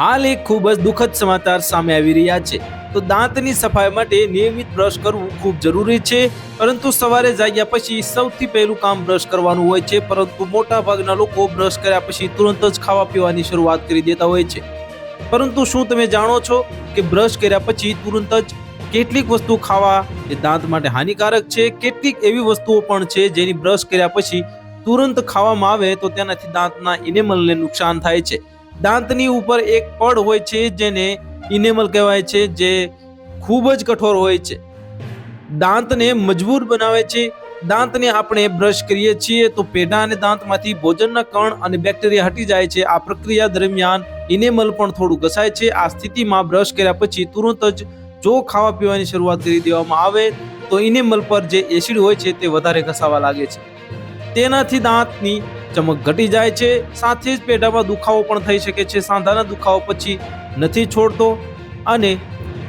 હાલ એક ખૂબ જ દુઃખદ સમાચાર સામે આવી રહ્યા છે. તો દાંતની સફાઈ માટે નિયમિત બ્રશ કરવું ખૂબ જરૂરી છે, પરંતુ સવારે જાગ્યા પછી સૌથી પહેલું કામ બ્રશ કરવાનું હોય છે, પરંતુ મોટા ભાગના લોકો બ્રશ કર્યા પછી તુરંત જ ખાવા પીવાની શરૂઆત કરી દેતા હોય છે. પરંતુ શું તમે જાણો છો કે બ્રશ કર્યા પછી તુરંત જ કેટલીક વસ્તુ ખાવા એ દાંત માટે હાનિકારક છે? કેટલીક એવી વસ્તુઓ પણ છે જેની બ્રશ કર્યા પછી તુરંત ખાવામાં આવે તો તેનાથી દાંતના ઇનેમલને નુકસાન થાય છે. દાંતની ઉપર એક પડ હોય છે જેને ઇનેમલ કહેવાય છે, જે ખૂબ જ કઠોર હોય છે. દાંતને મજબૂત બનાવે છે. દાંતને આપણે બ્રશ કરીએ છીએ તો પેઢા અને દાંતમાંથી ભોજનના કણ અને બેક્ટેરિયા હટી જાય છે. આ પ્રક્રિયા દરમિયાન ઇનેમલ પણ થોડું ઘસાય છે. આ સ્થિતિમાં બ્રશ કર્યા પછી તુરંત જ જો ખાવા પીવાની શરૂઆત કરી દેવામાં આવે તો ઇનેમલ પર જે એસિડ હોય છે તે વધારે ઘસાવા લાગે છે. તેનાથી દાંતની ચમક ઘટી જાય છે. સાથે જ પેઢામાં દુખાવો પણ થઈ શકે છે. સાંધાના દુખાવો પછી નથી છોડતો. અને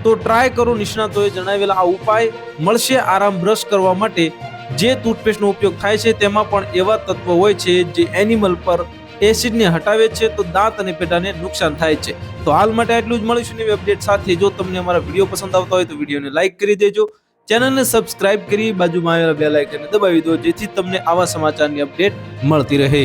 તો ટ્રાય કરો નિષ્ણાતોએ જણાવેલા આ ઉપાય મળશે આરામ બ્રશ કરવા માટે. જે ટૂથપેસ્ટનો ઉપયોગ થાય છે તેમાં પણ એવા તત્વો હોય છે જે એનિમલ પર એસિડને હટાવે છે. તો દાંત અને પેટાને નુકસાન થાય છે. તો હાલ માટે આટલું જ મળીશું નવી અપડેટ સાથે. જો તમને અમારા વીડિયો પસંદ આવતા હોય તો વિડીયોને લાઇક કરી દેજો. ચેનલને સબસ્ક્રાઇબ કરી બાજુમાં આવેલા બેલ આઇકનને દબાવી દો જેથી તમને આવા સમાચારની અપડેટ મળતી રહે.